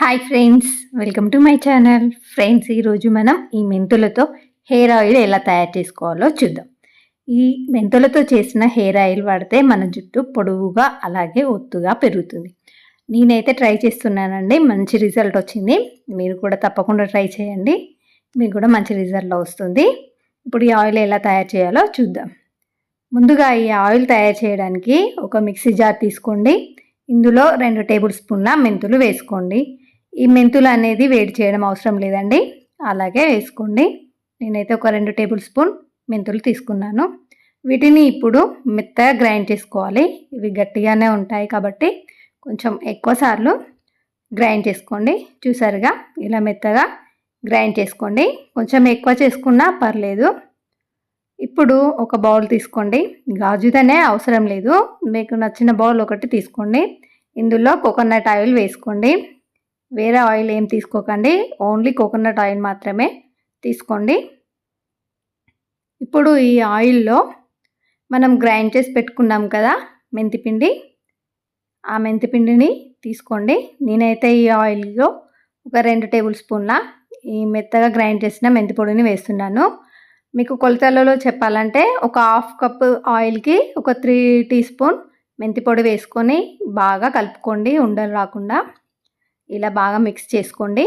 Hi friends welcome to my channel friends ఈరోజు మనం ఈ మెంతులతో హెయిర్ ఆయిల్ ఎలా తయారు చేసుకోవాలో చూద్దాం. ఈ మెంతులతో చేసిన హెయిర్ ఆయిల్ వాడితే మన జుట్టు పొడవుగా అలాగే ఒత్తుగా పెరుగుతుంది. నేనైతే ట్రై చేస్తున్నానండి మంచి రిజల్ట్ వచ్చింది. మీరు కూడా తప్పకుండా ట్రై చేయండి మీకు కూడా మంచి రిజల్ట్ వస్తుంది. ఇప్పుడు ఈ ఆయిల్ ఎలా తయారు చేయాలో చూద్దాం. ముందుగా ఈ ఆయిల్ తయారు చేయడానికి ఒక మిక్సీ జార్ తీసుకోండి. ఇందులో రెండు టేబుల్ స్పూన్ల మెంతులు వేసుకోండి. ఈ మెంతులు అనేది వేడి చేయడం అవసరం లేదండి. అలాగే వేసుకోండి. నేనైతే ఒక రెండు టేబుల్ స్పూన్ మెంతులు తీసుకున్నాను. వీటిని ఇప్పుడు మెత్తగా గ్రైండ్ చేసుకోవాలి. ఇవి గట్టిగానే ఉంటాయి కాబట్టి కొంచెం ఎక్కువ సార్లు గ్రైండ్ చేసుకోండి. చూసారుగా? ఇలా మెత్తగా గ్రైండ్ చేసుకోండి. కొంచెం ఎక్కువ చేసుకున్నా పర్లేదు. ఇప్పుడు ఒక బౌల్ తీసుకోండి. గాజుదనే అవసరం లేదు. మీకు నచ్చిన బౌల్ ఒకటి తీసుకోండి. ఇందులో కోకోనట్ ఆయిల్ వేసుకోండి. వేరే ఆయిల్ ఏం తీసుకోకండి. ఓన్లీ కోకోనట్ ఆయిల్ మాత్రమే తీసుకోండి. ఇప్పుడు ఈ ఆయిల్లో మనం గ్రైండ్ చేసి పెట్టుకున్నాం కదా మెంతిపిండి. ఆ మెంతిపిండిని తీసుకోండి. నేనైతే ఈ ఆయిల్లో ఒక రెండు టేబుల్ స్పూన్ల ఈ మెత్తగా గ్రైండ్ చేసిన మెంతి పొడిని వేస్తున్నాను. మీకు కొలతలలో చెప్పాలంటే ఒక హాఫ్ కప్ ఆయిల్కి ఒక త్రీ టీ స్పూన్ మెంతి పొడి వేసుకొని బాగా కలుపుకోండి. ఉండలు రాకుండా. ఇలా బాగా మిక్స్ చేసుకోండి.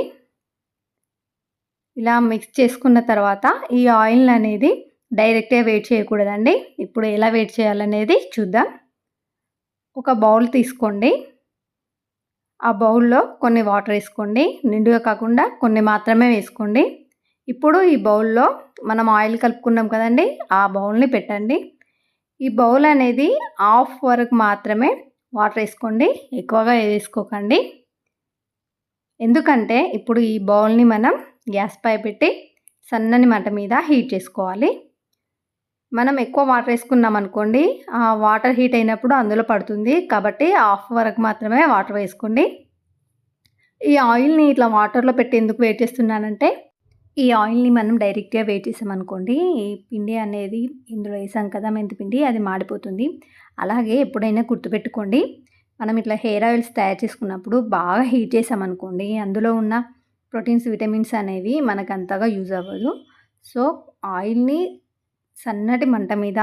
ఇలా మిక్స్ చేసుకున్న తర్వాత ఈ ఆయిల్ అనేది డైరెక్ట్గా వేట్ చేయకూడదండి. ఇప్పుడు ఎలా వేట్ చేయాలనేది చూద్దాం. ఒక బౌల్ తీసుకోండి. ఆ బౌల్లో కొన్ని వాటర్ వేసుకోండి. నిండుగా కాకుండా కొన్ని మాత్రమే వేసుకోండి. ఇప్పుడు ఈ బౌల్లో మనం ఆయిల్ కలుపుకున్నాం కదండి ఆ బౌల్ని పెట్టండి. ఈ బౌల్ అనేది హాఫ్ వరకు మాత్రమే వాటర్ వేసుకోండి. ఎక్కువగా వేసుకోకండి. ఎందుకంటే ఇప్పుడు ఈ బౌల్ని మనం గ్యాస్ పై పెట్టి సన్నని మంట మీద హీట్ చేసుకోవాలి. మనం ఎక్కువ వాటర్ వేసుకున్నాం అనుకోండి ఆ వాటర్ హీట్ అయినప్పుడు అందులో పడుతుంది. కాబట్టి హాఫ్ వరకు మాత్రమే వాటర్ వేసుకోండి. ఈ ఆయిల్ని ఇట్లా వాటర్లో పెట్టి ఎందుకు వెయిట్ చేస్తున్నానంటే ఈ ఆయిల్ని మనం డైరెక్ట్గా వెయిట్ చేసామనుకోండి ఈ పిండి అనేది ఇందులో వేసాం కదా మెంతి పిండి అది మాడిపోతుంది. అలాగే ఎప్పుడైనా గుర్తుపెట్టుకోండి మనం ఇట్లా హెయిర్ ఆయిల్స్ తయారు చేసుకున్నప్పుడు బాగా హీట్ చేసామనుకోండి అందులో ఉన్న ప్రోటీన్స్ విటమిన్స్ అనేవి మనకు అంతగా యూజ్ అవ్వదు. సో ఆయిల్ని సన్నటి మంట మీద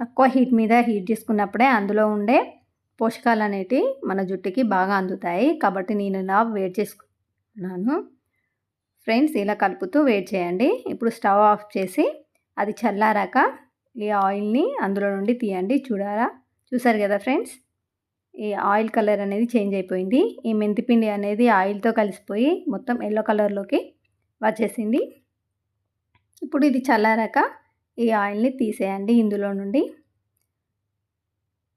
తక్కువ హీట్ మీద హీట్ చేసుకున్నప్పుడే అందులో ఉండే పోషకాలు అనేటివి మన జుట్టుకి బాగా అందుతాయి. కాబట్టి నేను ఇలా వేడి చేసుకున్నాను. ఫ్రెండ్స్ ఇలా కలుపుతూ వేడి చేయండి. ఇప్పుడు స్టవ్ ఆఫ్ చేసి అది చల్లారాక ఈ ఆయిల్ని అందులో నుండి తీయండి. చూడారా? చూసారు కదా ఫ్రెండ్స్? ఈ ఆయిల్ కలర్ అనేది చేంజ్ అయిపోయింది. ఈ మెంతిపిండి అనేది ఆయిల్తో కలిసిపోయి మొత్తం ఎల్లో కలర్లోకి వచ్చేసింది. ఇప్పుడు ఇది చల్లారాక ఈ ఆయిల్ని తీసేయండి ఇందులో నుండి.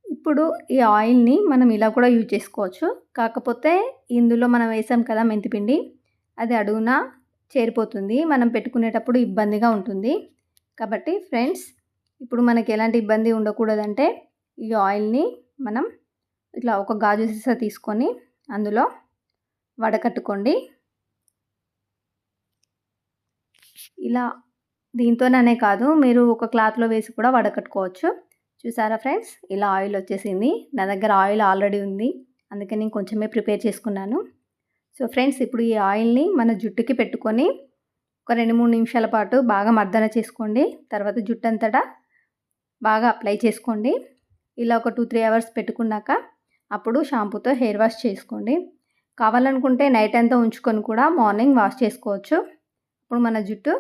ఇప్పుడు ఈ ఆయిల్ని మనం ఇలా కూడా యూజ్ చేసుకోవచ్చు. కాకపోతే ఇందులో మనం వేసాం కదా మెంతిపిండి అది అడుగున చేరిపోతుంది. మనం పెట్టుకునేటప్పుడు ఇబ్బందిగా ఉంటుంది. కాబట్టి ఫ్రెండ్స్ ఇప్పుడు మనకి ఎలాంటి ఇబ్బంది ఉండకూడదంటే ఈ ఆయిల్ని మనం ఇట్లా ఒక గాజు సీసా తీసుకొని అందులో వడకట్టుకోండి. ఇలా దీంతోనే కాదు మీరు ఒక క్లాత్లో వేసి కూడా వడకట్టుకోవచ్చు. చూసారా ఫ్రెండ్స్? ఇలా ఆయిల్ వచ్చేసింది. నా దగ్గర ఆయిల్ ఆల్రెడీ ఉంది. అందుకే నేను కొంచెమే ప్రిపేర్ చేసుకున్నాను. సో ఫ్రెండ్స్ ఇప్పుడు ఈ ఆయిల్ని మన జుట్టుకి పెట్టుకొని ఒక రెండు మూడు నిమిషాల పాటు బాగా మర్దన చేసుకోండి. తర్వాత జుట్టు అంతటా బాగా అప్లై చేసుకోండి. ఇలా ఒక టూ త్రీ అవర్స్ పెట్టుకున్నాక అప్పుడు షాంపూతో హెయిర్ వాష్ చేసుకోండి. కావాలనుకుంటే నైట్ అంతా ఉంచుకొని కూడా మార్నింగ్ వాష్ చేసుకోవచ్చు. ఇప్పుడు మన జుట్టు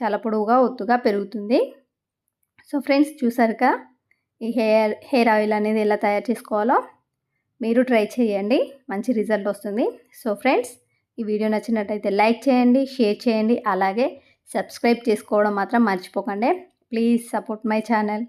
చాలా పొడవుగా ఒత్తుగా పెరుగుతుంది. సో ఫ్రెండ్స్ చూసారుగా ఈ హెయిర్ హెయిర్ ఆయిల్ అనేది ఎలా తయారు చేసుకోవాలో? మీరు ట్రై చేయండి. మంచి రిజల్ట్ వస్తుంది. సో ఫ్రెండ్స్ ఈ వీడియో నచ్చినట్టయితే లైక్ చేయండి షేర్ చేయండి. అలాగే సబ్స్క్రైబ్ చేసుకోవడం మాత్రం మర్చిపోకండి. Please support my channel.